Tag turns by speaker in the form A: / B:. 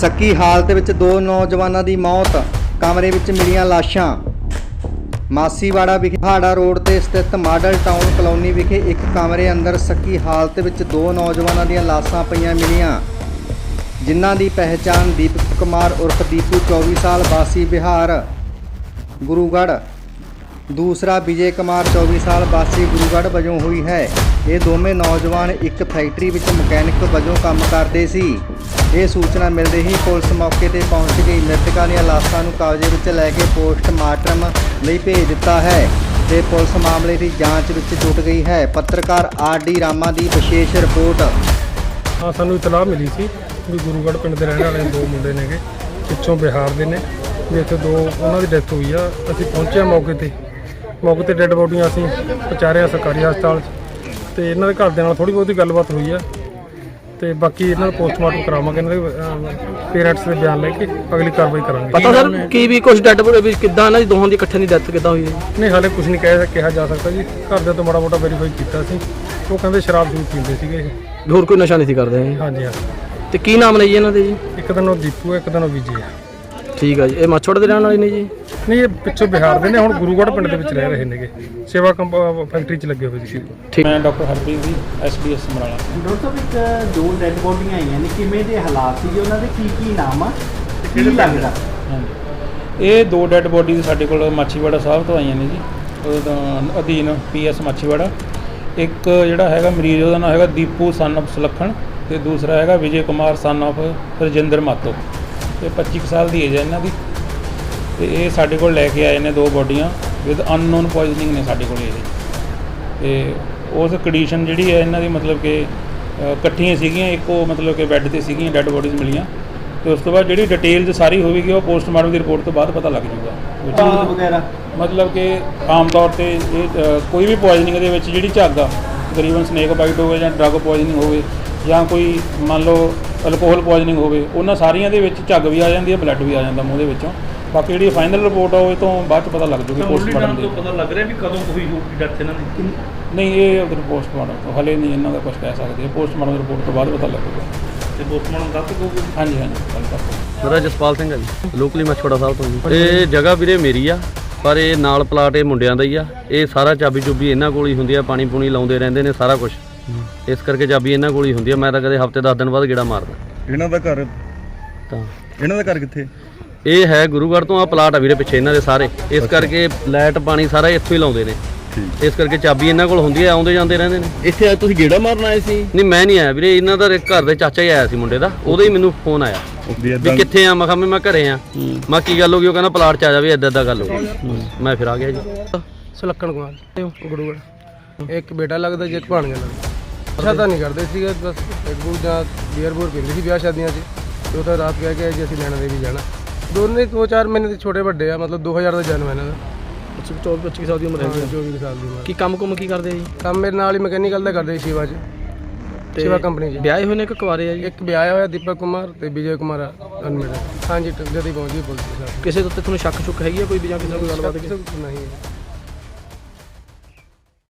A: ਸੱਕੀ ਹਾਲਤ ਵਿੱਚ ਦੋ ਨੌਜਵਾਨਾਂ ਦੀ ਮੌਤ। ਕਮਰੇ ਵਿੱਚ ਮਿਲੀਆਂ ਲਾਸ਼ਾਂ। ਮਾਸੀਵਾੜਾ ਵਿਖੇ ਹਾੜਾ ਰੋਡ ਤੇ ਸਥਿਤ ਮਾਡਲ ਟਾਊਨ ਕਲੋਨੀ ਵਿਖੇ ਇੱਕ ਕਮਰੇ ਅੰਦਰ ਸੱਕੀ ਹਾਲਤ ਵਿੱਚ ਦੋ ਨੌਜਵਾਨਾਂ ਦੀਆਂ ਲਾਸ਼ਾਂ ਪਈਆਂ ਮਿਲੀਆਂ, ਜਿਨ੍ਹਾਂ ਦੀ ਪਹਿਚਾਣ ਦੀਪਕ ਕੁਮਾਰ ਉਰਫ ਦੀਪੂ 24 ਸਾਲ, ਵਾਸੀ ਬਿਹਾਰ, ਗੁਰੂਗੜ੍ਹ। ਦੂਸਰਾ ਵਿਜੇ ਕੁਮਾਰ 24 ਸਾਲ, ਵਾਸੀ ਗੁਰੂਗੜ੍ਹ ਵਜੋਂ ਹੋਈ ਹੈ। ਇਹ ਦੋਵੇਂ ਨੌਜਵਾਨ ਇੱਕ ਫੈਕਟਰੀ ਵਿੱਚ ਮਕੈਨਿਕ ਵਜੋਂ ਕੰਮ ਕਰਦੇ ਸੀ। ਇਹ ਸੂਚਨਾ ਮਿਲਦੇ ਹੀ ਪੁਲਿਸ ਮੌਕੇ ਤੇ ਪਹੁੰਚ ਗਈ। ਮ੍ਰਿਤਕਾਂ ਦੀਆਂ ਲਾਸ਼ਾਂ ਨੂੰ ਕਬਜ਼ੇ ਵਿੱਚ ਲੈ ਕੇ ਪੋਸਟਮਾਰਟਮ ਲਈ ਭੇਜ ਦਿੱਤਾ ਹੈ ਤੇ ਪੁਲਿਸ ਮਾਮਲੇ ਦੀ ਜਾਂਚ ਵਿੱਚ ਜੁਟ ਗਈ ਹੈ। ਪੱਤਰਕਾਰ ਆਰ ਡੀ ਰਾਮਾ ਦੀ ਵਿਸ਼ੇਸ਼ ਰਿਪੋਰਟ।
B: ਹਾਂ, ਸਾਨੂੰ ਇਤਲਾਹ ਮਿਲੀ ਸੀ ਵੀ ਗੁਰੂਗੜ੍ਹ ਪਿੰਡ ਦੇ ਰਹਿਣ ਵਾਲੇ ਦੋ ਮੁੰਡੇ ਨੇਗੇ, ਪਿੱਛੋਂ ਬਿਹਾਰ ਦੇ ਨੇ, ਵੀ ਇੱਥੇ ਦੋ ਉਹਨਾਂ ਦੀ ਡੈਥ ਹੋਈ ਆ। ਅਸੀਂ ਪਹੁੰਚੇ ਹਾਂ ਮੌਕੇ ਤੇ। ਮੌਕੇ ਤੇ ਡੈੱਡ ਬੋਡੀਆਂ ਅਸੀਂ ਪਹੁੰਚਾਰਿਆ ਸਰਕਾਰੀ ਹਸਪਤਾਲ 'ਚ ਤੇ ਇਹਨਾਂ ਦੇ ਘਰ ਦੇ ਨਾਲ ਥੋੜੀ ਬਹੁਤੀ ਗੱਲਬਾਤ ਹੋਈ ਆ। ਤੇ ਬਾਕੀ ਇਹਨਾਂ ਦਾ ਪੋਸਟਮਾਰਟਮ ਕਰਾਵਾਂਗੇ ਇਹਨਾਂ ਦੇ ਪੇਰੈਂਟਸ ਦੇ ਬਿਆਨ ਲੈ ਕੇ ਅਗਲੀ ਕਾਰਵਾਈ ਕਰਾਂਗੇ
C: ਪਤਾ ਸਰ ਕੀ ਵੀ ਕੁਝ ਡੈਡ ਬੋਡੀ ਵੀ ਕਿੱਦਾਂ ਇਹਨਾਂ ਦੀ ਦੋਹਾਂ ਦੀ ਇਕੱਠਿਆਂ ਦੀ ਡੈਥ ਕਿੱਦਾਂ ਹੋਈ ਹੈ?
B: ਨਹੀਂ ਹਾਲੇ ਕੁਝ ਨਹੀਂ ਕਹਿ ਕਿਹਾ ਜਾ ਸਕਦਾ ਜੀ ਘਰ ਦੇ ਤੋਂ ਮਾੜਾ ਮੋਟਾ ਵੈਰੀਫਾਈ ਕੀਤਾ ਸੀ ਉਹ ਕਹਿੰਦੇ ਸ਼ਰਾਬ ਜੂਸ ਪੀਂਦੇ ਸੀਗੇ ਇਹ।
C: ਹੋਰ ਕੋਈ ਨਸ਼ਾ ਨਹੀਂ ਸੀ ਕਰਦੇ ਇਹ?
B: ਹਾਂਜੀ ਹਾਂ
C: ਤੇ ਕੀ ਨਾਮ ਨੇ ਜੀ ਇਹਨਾਂ ਦੇ ਜੀ
B: ਇੱਕ ਦਿਨ ਉਹ ਦੀਪੂ ਹੈ, ਇੱਕ ਦਿਨ ਉਹ ਵਿਜੇ ਆ
C: ਠੀਕ ਆ ਜੀ। ਇਹ ਮੱਛੋੜ ਦੇ ਰਹਿਣ ਵਾਲੇ ਨੇ ਜੀ?
B: ਨਹੀਂ ਇਹ ਪਿੱਛੋਂ ਬਿਹਾਰ ਦੇ ਨੇ ਹੁਣ ਗੁਰੂਗੜ੍ਹ ਪਿੰਡ ਦੇ ਵਿੱਚ ਰਹਿ ਰਹੇ ਨੇਗੇ। ਸੇਵਾ ਫੈਕਟਰੀ 'ਚ ਲੱਗੇ ਹੋਏ ਸੀ
C: ਠੀਕ।
D: ਮੈਂ doctor Harpreet ji SDS Samrala.
E: Doctor ਸਾਹਿਬ ਇੱਕ ਦੋ ਡੈੱਡ ਬੋਡੀਆਂ ਆਈਆਂ ਨੇ। ਕਿਵੇਂ ਦੇ ਹਾਲਾਤ ਸੀਗੇ ਉਹਨਾਂ ਦੇ ਕੀ ਕੀ ਨਾਮ ਆ? ਤੇ ਕੀ ਲੱਗਦਾ?
D: ਹਾਂਜੀ। ਇਹ ਦੋ ਡੈੱਡ ਬੋਡੀ ਸਾਡੇ ਕੋਲ ਮਾਛੀਵਾੜਾ ਸਾਹਿਬ ਤੋਂ ਆਈਆਂ ਨੇ ਜੀ। ਉਹਦਾ ਅਧੀਨ ਪੀਐਸ ਮਾਛੀਵਾੜਾ। ਇੱਕ ਜਿਹੜਾ ਹੈਗਾ ਮਰੀਜ਼ ਉਹਦਾ ਨਾਮ ਹੈਗਾ ਦੀਪੂ ਸਨ of ਸੁਲੱਖਣ ਤੇ ਦੂਸਰਾ ਹੈਗਾ ਵਿਜੇ ਕੁਮਾਰ ਸਨ of ਰਜਿੰਦਰ ਮਾਤੋ। ਤੇ 25 ਕੁ ਸਾਲ ਦੀ ਏਜ ਹੈ ਇਹਨਾਂ ਦੀ। ਤੇ ਇਹ ਸਾਡੇ ਕੋਲ ਲੈ ਕੇ ਆਏ ਨੇ ਦੋ ਬੋਡੀਆਂ ਵਿਦ ਅਨਨੋਨ ਪੋਇਜ਼ਨਿੰਗ ਨੇ ਸਾਡੇ ਕੋਲ ਇਹ। ਤੇ ਉਸ ਕੰਡੀਸ਼ਨ ਜਿਹੜੀ ਹੈ ਇਹਨਾਂ ਦੀ ਮਤਲਬ ਕਿ ਅ, ਇਕੱਠੀਆਂ ਸੀਗੀਆਂ ਇੱਕੋ ਮਤਲਬ ਕਿ ਬੈੱਡ ਤੇ ਸੀਗੀਆਂ ਡੈੱਡ ਬੋਡੀਜ਼ ਮਿਲੀਆਂ। ਤੇ ਉਸ ਤੋਂ ਬਾਅਦ ਜਿਹੜੀ ਡਿਟੇਲਸ ਸਾਰੀ ਹੋਵੇਗੀ ਉਹ ਪੋਸਟਮਾਰਟਮ ਦੀ ਰਿਪੋਰਟ ਤੋਂ ਬਾਅਦ ਪਤਾ ਲੱਗ ਜਾਊਗਾ।
E: ਵਗੈਰਾ?
D: ਮਤਲਬ ਕਿ ਆਮ ਤੌਰ ਤੇ ਇਹ ਅ, ਕੋਈ ਵੀ ਪੋਇਜ਼ਨਿੰਗ ਦੇ ਵਿੱਚ ਜਿਹੜੀ ਝੱਗ ਆ ਤਕਰੀਬਨ ਸਨੇਕ ਬਾਈਟ ਹੋਵੇ ਜਾਂ ਡਰੱਗ ਪੋਇਜ਼ਨਿੰਗ ਹੋਵੇ ਜਾਂ ਕੋਈ ਮੰਨ ਲਓ ਅਲਕੋਹਲ ਪੋਇਜ਼ਨਿੰਗ ਹੋਵੇ ਉਹਨਾਂ ਸਾਰੀਆਂ ਦੇ ਵਿੱਚ ਝੱਗ ਵੀ ਆ ਜਾਂਦੀ ਹੈ ਬਲੱਡ ਵੀ ਆ ਜਾਂਦਾ ਮੂੰਹ ਦੇ ਵਿੱਚੋਂ। ਬਾਕੀ ਜਿਹੜੀ ਫਾਈਨਲ ਰਿਪੋਰਟ ਆ ਉਹ ਇਹ ਤੋਂ ਬਾਅਦ ਚ ਪਤਾ ਲੱਗ ਜੂਗੀ ਪੋਸਟਮਾਰਟਮ ਦੇ।
F: ਪਤਾ ਲੱਗ ਰਿਹਾ ਵੀ ਕਦੋਂ ਹੋਈ ਹੋਊਗੀ ਡੈਥ ਇਹਨਾਂ ਦੀ।
D: ਨਹੀਂ ਇਹ ਪੋਸਟਮਾਰਟਮ ਤੋਂ ਹਲੇ ਨਹੀਂ ਇਹਨਾਂ ਦਾ ਕੁਝ ਕਹਿ ਸਕਦੇ। ਪੋਸਟਮਾਰਟਮ ਰਿਪੋਰਟ ਤੋਂ ਬਾਅਦ ਪਤਾ ਲੱਗੂਗਾ।
F: ਤੇ ਪੋਸਟਮਾਰਟਮ ਗਲਤ ਹੋਊਗੀ
D: ਹਾਂਜੀ ਹਾਂਜੀ ਕੱਲ ਤੱਕ
C: ਮੇਰਾ ਜਸਪਾਲ ਸਿੰਘ ਹੈ ਜੀ ਲੋਕਲੀ ਮੱਛੋੜਾ ਸਾਹਿਬ ਤੋਂ ਜੀ। ਇਹ ਜਗ੍ਹਾ ਵੀਰੇ ਮੇਰੀ ਆ ਪਰ ਇਹ ਨਾਲ ਪਲਾਟ ਇਹ ਮੁੰਡਿਆਂ ਦਾ ਹੀ ਆ। ਇਹ ਸਾਰਾ ਚਾਬੀ ਚੁਬੀ ਇਹਨਾਂ ਕੋਲ ਹੀ ਹੁੰਦੀ ਆ ਪਾਣੀ ਪੂਣੀ ਲਾਉਂਦੇ ਰਹਿੰਦੇ ਨੇ ਸਾਰਾ ਕੁਝ ਇਸ ਕਰਕੇ ਚਾਬੀ ਇਹਨਾਂ ਕੋਲ ਹੀ ਹੁੰਦੀ ਆ ਮੈਂ ਤਾਂ ਕਦੇ ਹਫ਼ਤੇ 10 ਦਿਨ ਬਾਅਦ ਗੇੜਾ ਮਾਰਦਾ।
G: ਇਹਨਾਂ ਦਾ ਘਰ?
C: ਤਾਂ।
G: ਇਹਨਾਂ ਦਾ ਘਰ ਕਿੱਥੇ?
C: ਇਹ ਹੈ ਗੁਰੂਗੜ੍ਹ ਤੋਂ ਆ ਪਲਾਟ ਆ ਵੀਰੇ ਪਿੱਛੇ ਇਹਨਾਂ ਦੇ ਸਾਰੇ। ਇਸ ਕਰਕੇ ਲਾਈਟ ਪਾਣੀ ਸਾਰਾ ਇੱਥੋਂ ਹੀ ਲਾਉਂਦੇ ਨੇ। ਇਸ ਕਰਕੇ ਚਾਬੀ ਇਹਨਾਂ ਕੋਲ ਹੁੰਦੀ ਆ ਆਉਂਦੇ ਜਾਂਦੇ ਰਹਿੰਦੇ ਨੇ।
F: ਇੱਥੇ ਅੱਜ ਤੁਸੀਂ ਗੇੜਾ ਮਾਰਨ ਆਏ ਸੀ?
C: ਨਹੀਂ ਮੈਂ ਨਹੀਂ ਆਇਆ ਵੀਰੇ। ਇਹਨਾਂ ਦਾ ਘਰ ਦੇ ਚਾਚਾ ਹੀ ਆਇਆ ਸੀ ਮੁੰਡੇ ਦਾ। ਉਹਦਾ ਹੀ ਮੈਨੂੰ ਫੋਨ ਆਇਆ।
G: ਵੀ
C: ਕਿੱਥੇ ਆ? ਮੈਂ ਕਿਹਾ ਮੈਂ ਘਰੇ ਆ। ਮੈਂ ਕੀ ਗੱਲ ਹੋ ਗਈ? ਉਹ ਕਹਿੰਦਾ ਪਲਾਟ ਚ ਆ ਜਾ ਵੀ ਏਦਾਂ ਏਦਾਂ ਗੱਲ ਹੋ ਗਈ। ਮੈਂ ਫਿਰ ਆ ਗਿਆ ਜੀ।
B: ਸੁਲੱਖਣ ਕੁਮਾਰ ਗੁਰੂਗੜ੍ਹ। ਇੱਕ ਬੇਟਾ ਲੱਗਦਾ ਜੇ ਇੱਕ ਭਾਣਜਾ ਲੱਗਦਾ। ਅੱਛਾ ਤਾਂ ਨਹੀਂ ਕਰਦੇ ਸੀਗੇ ਬਸ ਇੱਕ ਬੂ ਜਾਂ ਬੀਅਰ ਬੂਰ ਪੀਂਦੇ ਸੀ ਵਿਆਹ ਸ਼ਾਦੀਆਂ 'ਚ। ਤੇ ਉਹ ਤਾਂ ਰਾਤ ਕਹਿ ਕੇ ਆਏ ਜੀ ਅਸੀਂ ਨੈਣਾ ਦੇਵੀ ਜਾਣਾ। ਦੋਨੇ ਦੋ ਚਾਰ ਮਹੀਨੇ ਦੇ ਛੋਟੇ ਵੱਡੇ ਆ ਮਤਲਬ 2000 ਦਾ ਜਨਮ ਹੈ ਇਹਨਾਂ ਦਾ।
C: 24 25 ਸਾਲ ਦੀ ਉਮਰ
B: ਹਾਂ, 24 ਸਾਲ ਦੀ ਉਮਰ।
C: ਕੀ ਕੰਮ ਕੁਮ ਕੀ ਕਰਦੇ ਆ ਜੀ?
B: ਕੰਮ ਮੇਰੇ ਨਾਲ ਹੀ ਮਕੈਨੀਕਲ ਦਾ ਕਰਦੇ ਸੀ ਸ਼ਿਵਾ 'ਚ। ਸ਼ਿਵਾ ਕੰਪਨੀ 'ਚ।
C: ਵਿਆਹੇ ਹੋਏ ਨੇ ਕਿ ਕੁਆਰੇ ਆ ਜੀ?
B: ਇੱਕ ਵਿਆਹਿਆ ਹੋਇਆ ਦੀਪਕ ਕੁਮਾਰ ਤੇ ਵਿਜੇ ਕੁਮਾਰ ਅਨਮੇਡ ਹਾਂਜੀ ਜਦ ਹੀ ਪਹੁੰਚ ਗਈ ਪੁਲਿਸ ਸਾਹਿਬ
C: ਕਿਸੇ ਦੇ ਉੱਤੇ ਤੁਹਾਨੂੰ ਸ਼ੱਕ ਸ਼ੁੱਕ ਹੈਗੀ ਆ ਕੋਈ ਵੀ ਜਾਂ ਕਿਸੇ ਕੋਈ ਗੱਲਬਾਤ?
B: ਨਹੀਂ